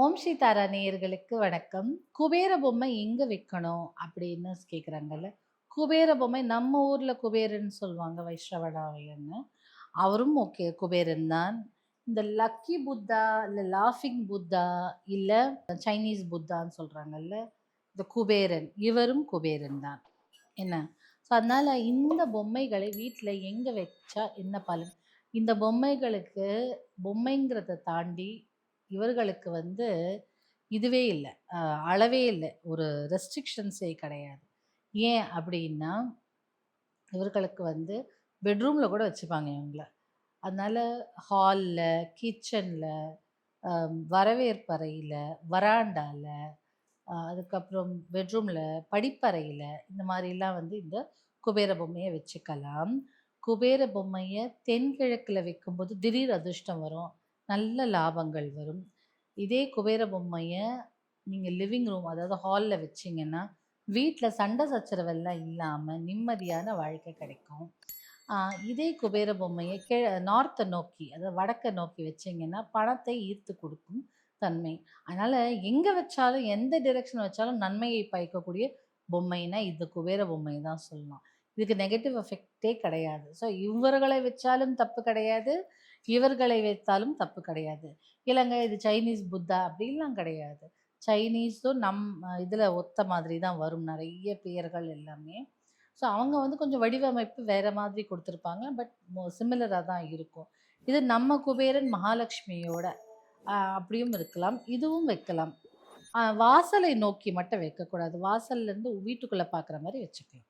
ஓம் ஸ்ரீ தாரா நேயர்களுக்கு வணக்கம். குபேர பொம்மை எங்க வைக்கணும் அப்படின்னு கேட்குறாங்கல்ல குபேர பொம்மை நம்ம ஊர்ல குபேரன் சொல்லுவாங்க வைஷ்ணவடாவையன்னு அவரும் ஓகே குபேரன் தான். இந்த லக்கி புத்தா இல்லை லாஃபிங் புத்தா இல்லை சைனீஸ் புத்தான்னு சொல்றாங்கல்ல இந்த குபேரன் இவரும் குபேரன் தான். என்ன? ஸோ அதனால இந்த பொம்மைகளை வீட்டில் எங்கே வச்சா என்ன பலன்? இந்த பொம்மைகளுக்கு பொம்மைங்கிறத தாண்டி இவர்களுக்கு வந்து இதுவே இல்லை. அளவே இல்லை. ஒரு ரெஸ்ட்ரிக்ஷன்ஸே கிடையாது. ஏன் அப்படின்னா இவர்களுக்கு வந்து பெட்ரூமில் கூட வச்சுப்பாங்க இவங்கள. அதனால் ஹாலில் கிச்சனில் வரவேற்பறையில் வராண்டாவில் அதுக்கப்புறம் பெட்ரூமில் படிப்பறையில் இந்த மாதிரிலாம் வந்து இந்த குபேர பொம்மையை வச்சுக்கலாம். குபேர பொம்மையை தென்கிழக்கில் வைக்கும்போது திடீர் அதிர்ஷ்டம் வரும். நல்ல லாபங்கள் வரும். இதே குபேர பொம்மையை நீங்கள் லிவிங் ரூம் அதாவது ஹாலில் வச்சிங்கன்னா வீட்டில் சண்டை சச்சரவெல்லாம் இல்லாமல் நிம்மதியான வாழ்க்கை கிடைக்கும். இதே குபேர பொம்மையை கே நார்த்தை நோக்கி அதாவது வடக்கை நோக்கி வச்சிங்கன்னா பணத்தை ஈர்த்து கொடுக்கும் தன்மை. அதனால் எங்கே வச்சாலும் எந்த டிரெக்ஷன் வச்சாலும் நன்மையை பயக்கக்கூடிய பொம்மைனா இது குபேர பொம்மை தான் சொல்லலாம். இதுக்கு நெகட்டிவ் எஃபெக்டே கிடையாது. ஸோ இவர்களை வச்சாலும் தப்பு கிடையாது. இவர்களை வைத்தாலும் தப்பு கிடையாது. இல்லைங்க இது சைனீஸ் புத்தா அப்படின்லாம் கிடையாது. சைனீஸும் நம் இதில் ஒத்த மாதிரி தான் வரும். நிறைய பெயர்கள் எல்லாமே. ஸோ அவங்க வந்து கொஞ்சம் வடிவமைப்பு வேறு மாதிரி கொடுத்துருப்பாங்க. பட் சிமிலராக தான் இருக்கும். இது நம்ம குபேரன் மகாலட்சுமியோட அப்படியும் இருக்கலாம். இதுவும் வைக்கலாம். வாசலை நோக்கி மட்டும் வைக்கக்கூடாது. வாசல்லேருந்து வீட்டுக்குள்ளே பார்க்குற மாதிரி வச்சுக்கலாம்.